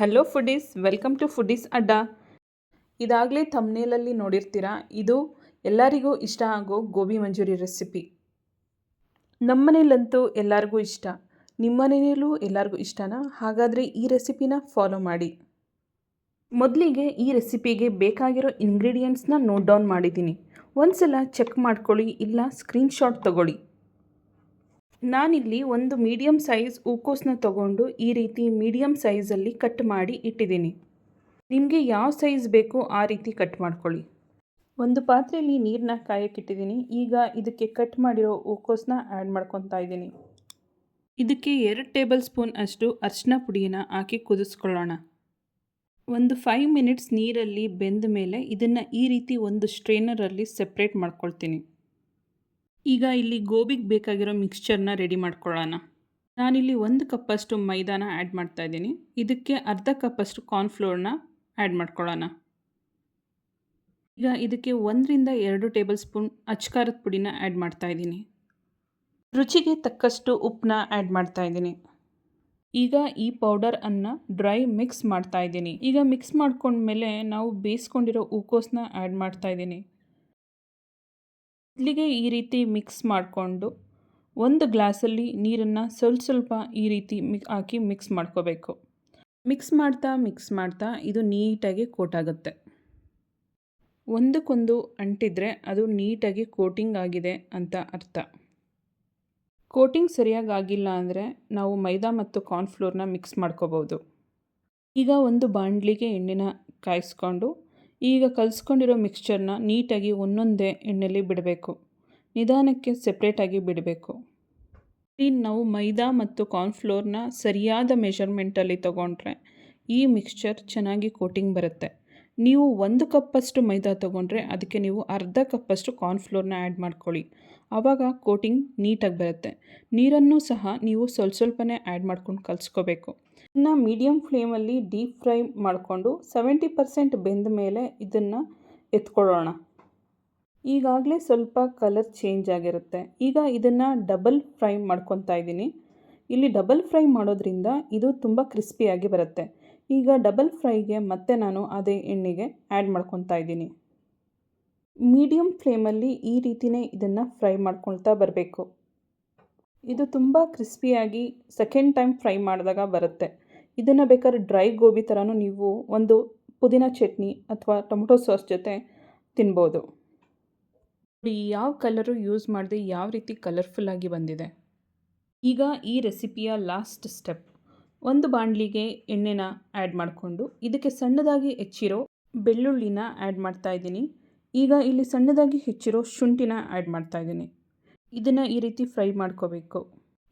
Hello foodies welcome to foodies Adda ಇದಾಗಲೇ ತಮ್ನೇಲಲ್ಲಿ ನೋಡಿರ್ತೀರಾ? ಇದು ಎಲ್ಲರಿಗೂ ಇಷ್ಟ ಆಗೋ ಗೋಬಿ ಮಂಚೂರಿ ರೆಸಿಪಿ ನಮ್ಮನೇಲಂತೂ ಎಲ್ಲರಿಗೂ ಇಷ್ಟ. ನಿಮ್ಮನೇಲೂ ಎಲ್ಲರಿಗೂ ಇಷ್ಟನಾ? ಹಾಗಾದರೆ ಈ ರೆಸಿಪಿನ ಫಾಲೋ ಮಾಡಿ. ಮೊದಲಿಗೆ ಈ ರೆಸಿಪಿಗೆ ಬೇಕಾಗಿರೋ ಇಂಗ್ರೀಡಿಯೆಂಟ್ಸ್ನ ನೋಟ್ ಡೌನ್ ಮಾಡಿದ್ದೀನಿ. ಒಂದ್ಸಲ ಚೆಕ್ ಮಾಡ್ಕೊಳ್ಳಿ, ಇಲ್ಲ ಸ್ಕ್ರೀನ್ಶಾಟ್ ತಗೊಳ್ಳಿ. ನಾನಿಲ್ಲಿ ಒಂದು ಮೀಡಿಯಮ್ ಸೈಜ್ ಹೂಕೋಸನ್ನ ತಗೊಂಡು ಈ ರೀತಿ ಮೀಡಿಯಮ್ ಸೈಜಲ್ಲಿ ಕಟ್ ಮಾಡಿ ಇಟ್ಟಿದ್ದೀನಿ. ನಿಮಗೆ ಯಾವ ಸೈಜ್ ಬೇಕೋ ಆ ರೀತಿ ಕಟ್ ಮಾಡ್ಕೊಳ್ಳಿ. ಒಂದು ಪಾತ್ರೆಯಲ್ಲಿ ನೀರನ್ನ ಕಾಯಕ್ಕಿಟ್ಟಿದ್ದೀನಿ ಈಗ ಇದಕ್ಕೆ ಕಟ್ ಮಾಡಿರೋ ಹೂಕೋಸನ್ನ ಆ್ಯಡ್ ಮಾಡ್ಕೊತಾ ಇದ್ದೀನಿ. ಇದಕ್ಕೆ ಎರಡು ಟೇಬಲ್ ಸ್ಪೂನ್ ಅಷ್ಟು ಅರಿಶಿನ ಪುಡಿಯನ್ನು ಹಾಕಿ ಕುದಿಸ್ಕೊಳ್ಳೋಣ. ಒಂದು ಫೈವ್ ಮಿನಿಟ್ಸ್ ನೀರಲ್ಲಿ ಬೆಂದ ಮೇಲೆ ಇದನ್ನು ಈ ರೀತಿ ಒಂದು ಸ್ಟ್ರೈನರಲ್ಲಿ ಸೆಪ್ರೇಟ್ ಮಾಡ್ಕೊಳ್ತೀನಿ. ಈಗ ಇಲ್ಲಿ ಗೋಬಿಗೆ ಬೇಕಾಗಿರೋ ಮಿಕ್ಸ್ಚರ್ನ ರೆಡಿ ಮಾಡ್ಕೊಳ್ಳೋಣ. ನಾನಿಲ್ಲಿ ಒಂದು ಕಪ್ಪಷ್ಟು ಮೈದಾನ ಆ್ಯಡ್ ಮಾಡ್ತಾ ಇದ್ದೀನಿ. ಇದಕ್ಕೆ ಅರ್ಧ ಕಪ್ಪಷ್ಟು ಕಾರ್ನ್ಫ್ಲೋರ್ನ ಆ್ಯಡ್ ಮಾಡ್ಕೊಳ್ಳೋಣ. ಈಗ ಇದಕ್ಕೆ ಒಂದರಿಂದ ಎರಡು ಟೇಬಲ್ ಸ್ಪೂನ್ ಅಚ್ಕಾರದ ಪುಡಿನ ಆ್ಯಡ್ ಮಾಡ್ತಾ ಇದ್ದೀನಿ. ರುಚಿಗೆ ತಕ್ಕಷ್ಟು ಉಪ್ಪನ್ನ ಆ್ಯಡ್ ಮಾಡ್ತಾ ಇದ್ದೀನಿ. ಈಗ ಈ ಪೌಡರ್ ಅನ್ನು ಡ್ರೈ ಮಿಕ್ಸ್ ಮಾಡ್ತಾ ಇದ್ದೀನಿ. ಈಗ ಮಿಕ್ಸ್ ಮಾಡ್ಕೊಂಡ್ಮೇಲೆ ನಾವು ಬೇಯಿಸ್ಕೊಂಡಿರೋ ಹೂಕೋಸನ್ನ ಆ್ಯಡ್ ಮಾಡ್ತಾ ಇದ್ದೀನಿ. ಇಲ್ಲಿಗೆ ಈ ರೀತಿ ಮಿಕ್ಸ್ ಮಾಡಿಕೊಂಡು ಒಂದು ಗ್ಲಾಸಲ್ಲಿ ನೀರನ್ನು ಸ್ವಲ್ಪ ಸ್ವಲ್ಪ ಈ ರೀತಿ ಮಿಕ್ ಹಾಕಿ ಮಿಕ್ಸ್ ಮಾಡ್ಕೋಬೇಕು. ಮಿಕ್ಸ್ ಮಾಡ್ತಾ ಮಿಕ್ಸ್ ಮಾಡ್ತಾ ಇದು ನೀಟಾಗಿ ಕೋಟ್ ಆಗುತ್ತೆ. ಒಂದಕ್ಕೊಂದು ಅಂಟಿದ್ರೆ ಅದು ನೀಟಾಗಿ ಕೋಟಿಂಗ್ ಆಗಿದೆ ಅಂತ ಅರ್ಥ. ಕೋಟಿಂಗ್ ಸರಿಯಾಗಿ ಆಗಿಲ್ಲ ಅಂದರೆ ನಾವು ಮೈದಾ ಮತ್ತು ಕಾರ್ನ್ಫ್ಲೋರ್ನ ಮಿಕ್ಸ್ ಮಾಡ್ಕೋಬೋದು. ಈಗ ಒಂದು ಬಾಂಡ್ಲಿಗೆ ಎಣ್ಣೆನ ಕಾಯಿಸ್ಕೊಂಡು ಈಗ ಕಲಿಸ್ಕೊಂಡಿರೋ ಮಿಕ್ಸ್ಚರ್ನ ನೀಟಾಗಿ ಒಂದೊಂದೇ ಎಣ್ಣೆಯಲ್ಲಿ ಬಿಡಬೇಕು. ನಿಧಾನಕ್ಕೆ ಸೆಪ್ರೇಟಾಗಿ ಬಿಡಬೇಕು. ಇಲ್ಲಿ ನಾವು ಮೈದಾ ಮತ್ತು ಕಾರ್ನ್ಫ್ಲೋರ್ನ ಸರಿಯಾದ ಮೆಷರ್ಮೆಂಟಲ್ಲಿ ತೊಗೊಂಡ್ರೆ ಈ ಮಿಕ್ಸ್ಚರ್ ಚೆನ್ನಾಗಿ ಕೋಟಿಂಗ್ ಬರುತ್ತೆ. ನೀವು ಒಂದು ಕಪ್ಪಷ್ಟು ಮೈದಾ ತೊಗೊಂಡ್ರೆ ಅದಕ್ಕೆ ನೀವು ಅರ್ಧ ಕಪ್ಪಷ್ಟು ಕಾರ್ನ್ಫ್ಲೋರ್ನ ಆ್ಯಡ್ ಮಾಡ್ಕೊಳ್ಳಿ. ಆವಾಗ ಕೋಟಿಂಗ್ ನೀಟಾಗಿ ಬರುತ್ತೆ. ನೀರನ್ನು ಸಹ ನೀವು ಸ್ವಲ್ಪ ಸ್ವಲ್ಪನೇ ಆ್ಯಡ್ ಮಾಡ್ಕೊಂಡು ಕಲಿಸ್ಕೋಬೇಕು. ಇನ್ನು ಮೀಡಿಯಮ್ ಫ್ಲೇಮಲ್ಲಿ ಡೀಪ್ ಫ್ರೈ ಮಾಡಿಕೊಂಡು ಸೆವೆಂಟಿ ಪರ್ಸೆಂಟ್ ಬೆಂದ ಮೇಲೆ ಇದನ್ನು ಎತ್ಕೊಳ್ಳೋಣ. ಈಗಾಗಲೇ ಸ್ವಲ್ಪ ಕಲರ್ ಚೇಂಜ್ ಆಗಿರುತ್ತೆ. ಈಗ ಇದನ್ನು ಡಬಲ್ ಫ್ರೈ ಮಾಡ್ಕೊತಾ ಇದ್ದೀನಿ. ಇಲ್ಲಿ ಡಬಲ್ ಫ್ರೈ ಮಾಡೋದ್ರಿಂದ ಇದು ತುಂಬ ಕ್ರಿಸ್ಪಿಯಾಗಿ ಬರುತ್ತೆ. ಈಗ ಡಬಲ್ ಫ್ರೈಗೆ ಮತ್ತೆ ನಾನು ಅದೇ ಎಣ್ಣೆಗೆ ಆ್ಯಡ್ ಮಾಡ್ಕೊತಾ ಇದ್ದೀನಿ. ಮೀಡಿಯಮ್ ಫ್ಲೇಮಲ್ಲಿ ಈ ರೀತಿಯೇ ಇದನ್ನು ಫ್ರೈ ಮಾಡ್ಕೊಳ್ತಾ ಬರಬೇಕು. ಇದು ತುಂಬ ಕ್ರಿಸ್ಪಿಯಾಗಿ ಸೆಕೆಂಡ್ ಟೈಮ್ ಫ್ರೈ ಮಾಡಿದಾಗ ಬರುತ್ತೆ. ಇದನ್ನು ಬೇಕಾದ್ರೆ ಡ್ರೈ ಗೋಬಿ ಥರನೂ ನೀವು ಒಂದು ಪುದೀನ ಚಟ್ನಿ ಅಥವಾ ಟೊಮೊಟೊ ಸಾಸ್ ಜೊತೆ ತಿನ್ಬೋದು. ಯಾವ ಕಲರು ಯೂಸ್ ಮಾಡಿದೆ ಯಾವ ರೀತಿ ಕಲರ್ಫುಲ್ಲಾಗಿ ಬಂದಿದೆ. ಈಗ ಈ ರೆಸಿಪಿಯ ಲಾಸ್ಟ್ ಸ್ಟೆಪ್. ಒಂದು ಬಾಣಲಿಗೆ ಎಣ್ಣೆನ ಆ್ಯಡ್ ಮಾಡಿಕೊಂಡು ಇದಕ್ಕೆ ಸಣ್ಣದಾಗಿ ಹೆಚ್ಚಿರೋ ಬೆಳ್ಳುಳ್ಳಿನ ಆ್ಯಡ್ ಮಾಡ್ತಾ ಇದ್ದೀನಿ. ಈಗ ಇಲ್ಲಿ ಸಣ್ಣದಾಗಿ ಹೆಚ್ಚಿರೋ ಶುಂಠಿನ ಆ್ಯಡ್ ಮಾಡ್ತಾ ಇದ್ದೀನಿ. ಇದನ್ನು ಈ ರೀತಿ ಫ್ರೈ ಮಾಡ್ಕೋಬೇಕು.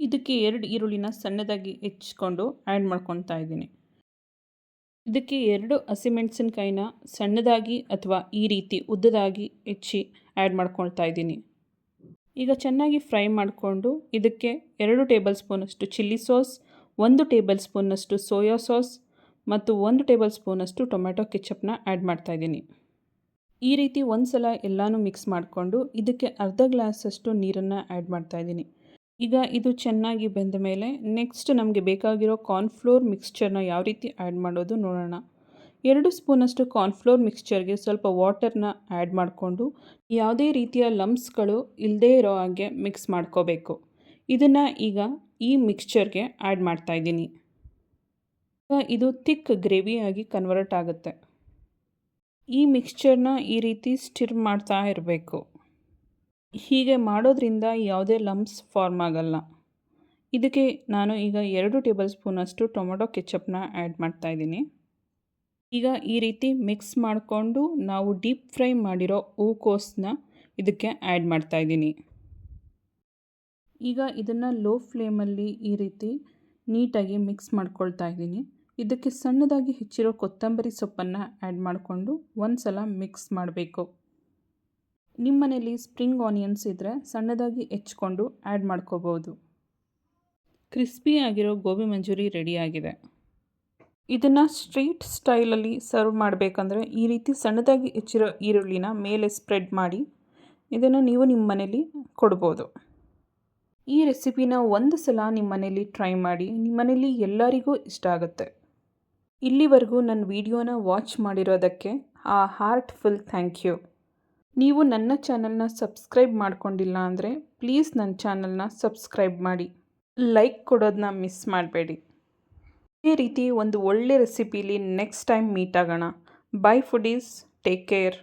ಇದಕ್ಕೆ ಎರಡು ಈರುಳ್ಳಿನ ಸಣ್ಣದಾಗಿ ಹೆಚ್ಚಿಕೊಂಡು ಆ್ಯಡ್ ಮಾಡ್ಕೊತಾ ಇದ್ದೀನಿ. ಇದಕ್ಕೆ ಎರಡು ಹಸಿಮೆಣಸಿನಕಾಯಿನ ಸಣ್ಣದಾಗಿ ಅಥವಾ ಈ ರೀತಿ ಉದ್ದದಾಗಿ ಹೆಚ್ಚಿ ಆ್ಯಡ್ ಮಾಡ್ಕೊಳ್ತಾ ಇದ್ದೀನಿ. ಈಗ ಚೆನ್ನಾಗಿ ಫ್ರೈ ಮಾಡಿಕೊಂಡು ಇದಕ್ಕೆ ಎರಡು ಟೇಬಲ್ ಸ್ಪೂನಷ್ಟು ಚಿಲ್ಲಿ ಸಾಸ್ ಒಂದು ಟೇಬಲ್ ಸ್ಪೂನಷ್ಟು ಸೋಯಾ ಸಾಸ್ ಮತ್ತು ಒಂದು ಟೇಬಲ್ ಸ್ಪೂನಷ್ಟು ಟೊಮೆಟೊ ಕೆಚಪ್ನ ಆ್ಯಡ್ ಮಾಡ್ತಾಯಿದ್ದೀನಿ ಈ ರೀತಿ ಒಂದು ಸಲ ಎಲ್ಲನೂ ಮಿಕ್ಸ್ ಮಾಡಿಕೊಂಡು ಇದಕ್ಕೆ ಅರ್ಧ ಗ್ಲಾಸಷ್ಟು ನೀರನ್ನು ಆ್ಯಡ್ ಮಾಡ್ತಾಯಿದ್ದೀನಿ ಈಗ ಇದು ಚೆನ್ನಾಗಿ ಬೆಂದ ಮೇಲೆ ನೆಕ್ಸ್ಟ್ ನಮಗೆ ಬೇಕಾಗಿರೋ ಕಾರ್ನ್ಫ್ಲೋರ್ ಮಿಕ್ಸ್ಚರ್ನ ಯಾವ ರೀತಿ ಆ್ಯಡ್ ಮಾಡೋದು ನೋಡೋಣ. ಎರಡು ಸ್ಪೂನಷ್ಟು ಕಾರ್ನ್ಫ್ಲೋರ್ ಮಿಕ್ಸ್ಚರ್ಗೆ ಸ್ವಲ್ಪ ವಾಟರ್ನ ಆ್ಯಡ್ ಮಾಡಿಕೊಂಡು ಯಾವುದೇ ರೀತಿಯ ಲಮ್ಸ್ಗಳು ಇಲ್ಲದೇ ಇರೋ ಹಾಗೆ ಮಿಕ್ಸ್ ಮಾಡ್ಕೋಬೇಕು. ಇದನ್ನು ಈಗ ಈ ಮಿಕ್ಸ್ಚರ್ಗೆ ಆ್ಯಡ್ ಮಾಡ್ತಾಯಿದ್ದೀನಿ ಇದು ಥಿಕ್ ಗ್ರೇವಿಯಾಗಿ ಕನ್ವರ್ಟ್ ಆಗುತ್ತೆ. ಈ ಮಿಕ್ಸ್ಚರ್ನ ಈ ರೀತಿ ಸ್ಟಿರ್ ಮಾಡ್ತಾ ಇರಬೇಕು. ಹೀಗೆ ಮಾಡೋದ್ರಿಂದ ಯಾವುದೇ ಲಂಬ್ಸ್ ಫಾರ್ಮ್ ಆಗಲ್ಲ. ಇದಕ್ಕೆ ನಾನು ಈಗ ಎರಡು ಟೇಬಲ್ ಸ್ಪೂನಷ್ಟು ಟೊಮೊಟೊ ಕೆಚಪ್ನ ಆ್ಯಡ್ ಮಾಡ್ತಾಯಿದ್ದೀನಿ ಈಗ ಈ ರೀತಿ ಮಿಕ್ಸ್ ಮಾಡಿಕೊಂಡು ನಾವು ಡೀಪ್ ಫ್ರೈ ಮಾಡಿರೋ ಹೂಕೋಸನ್ನ ಇದಕ್ಕೆ ಆ್ಯಡ್ ಮಾಡ್ತಾಯಿದ್ದೀನಿ ಈಗ ಇದನ್ನು ಲೋ ಫ್ಲೇಮಲ್ಲಿ ಈ ರೀತಿ ನೀಟಾಗಿ ಮಿಕ್ಸ್ ಮಾಡ್ಕೊಳ್ತಾ ಇದ್ದೀನಿ. ಇದಕ್ಕೆ ಸಣ್ಣದಾಗಿ ಹೆಚ್ಚಿರೋ ಕೊತ್ತಂಬರಿ ಸೊಪ್ಪನ್ನು ಆ್ಯಡ್ ಮಾಡಿಕೊಂಡು ಒಂದು ಸಲ ಮಿಕ್ಸ್ ಮಾಡಬೇಕು. ನಿಮ್ಮ ಮನೇಲಿ ಸ್ಪ್ರಿಂಗ್ ಆನಿಯನ್ಸ್ ಇದ್ದರೆ ಸಣ್ಣದಾಗಿ ಹೆಚ್ಕೊಂಡು ಆ್ಯಡ್ ಮಾಡ್ಕೋಬೋದು. ಕ್ರಿಸ್ಪಿ ಆಗಿರೋ ಗೋಬಿ ಮಂಚೂರಿ ರೆಡಿಯಾಗಿದೆ ಇದನ್ನು ಸ್ಟ್ರೀಟ್ ಸ್ಟೈಲಲ್ಲಿ ಸರ್ವ್ ಮಾಡಬೇಕಂದ್ರೆ ಈ ರೀತಿ ಸಣ್ಣದಾಗಿ ಹೆಚ್ಚಿರೋ ಈರುಳ್ಳಿನ ಮೇಲೆ ಸ್ಪ್ರೆಡ್ ಮಾಡಿ ಇದನ್ನು ನೀವು ನಿಮ್ಮ ಮನೇಲಿ ಕೊಡ್ಬೋದು. ಈ ರೆಸಿಪಿನ ಒಂದು ಸಲ ನಿಮ್ಮ ಮನೇಲಿ ಟ್ರೈ ಮಾಡಿ ನಿಮ್ಮ ಮನೇಲಿ ಎಲ್ಲರಿಗೂ ಇಷ್ಟ ಆಗುತ್ತೆ. ಇಲ್ಲಿವರೆಗೂ ನನ್ನ ವಿಡಿಯೋನ ವಾಚ್ ಮಾಡಿರೋದಕ್ಕೆ ಆ ಹಾರ್ಟ್ ಫುಲ್ ಥ್ಯಾಂಕ್ ಯು ನೀವು ನನ್ನ ಚಾನಲ್ನ ಸಬ್ಸ್ಕ್ರೈಬ್ ಮಾಡ್ಕೊಂಡಿಲ್ಲ ಅಂದರೆ ಪ್ಲೀಸ್ ನನ್ನ ಚಾನಲ್ನ ಸಬ್ಸ್ಕ್ರೈಬ್ ಮಾಡಿ. ಲೈಕ್ ಕೊಡೋದನ್ನ ಮಿಸ್ ಮಾಡಬೇಡಿ. ಇದೇ ರೀತಿ ಒಂದು ಒಳ್ಳೆ ರೆಸಿಪೀಲಿ ನೆಕ್ಸ್ಟ್ ಟೈಮ್ ಮೀಟ್ ಆಗೋಣ. Bye foodies take care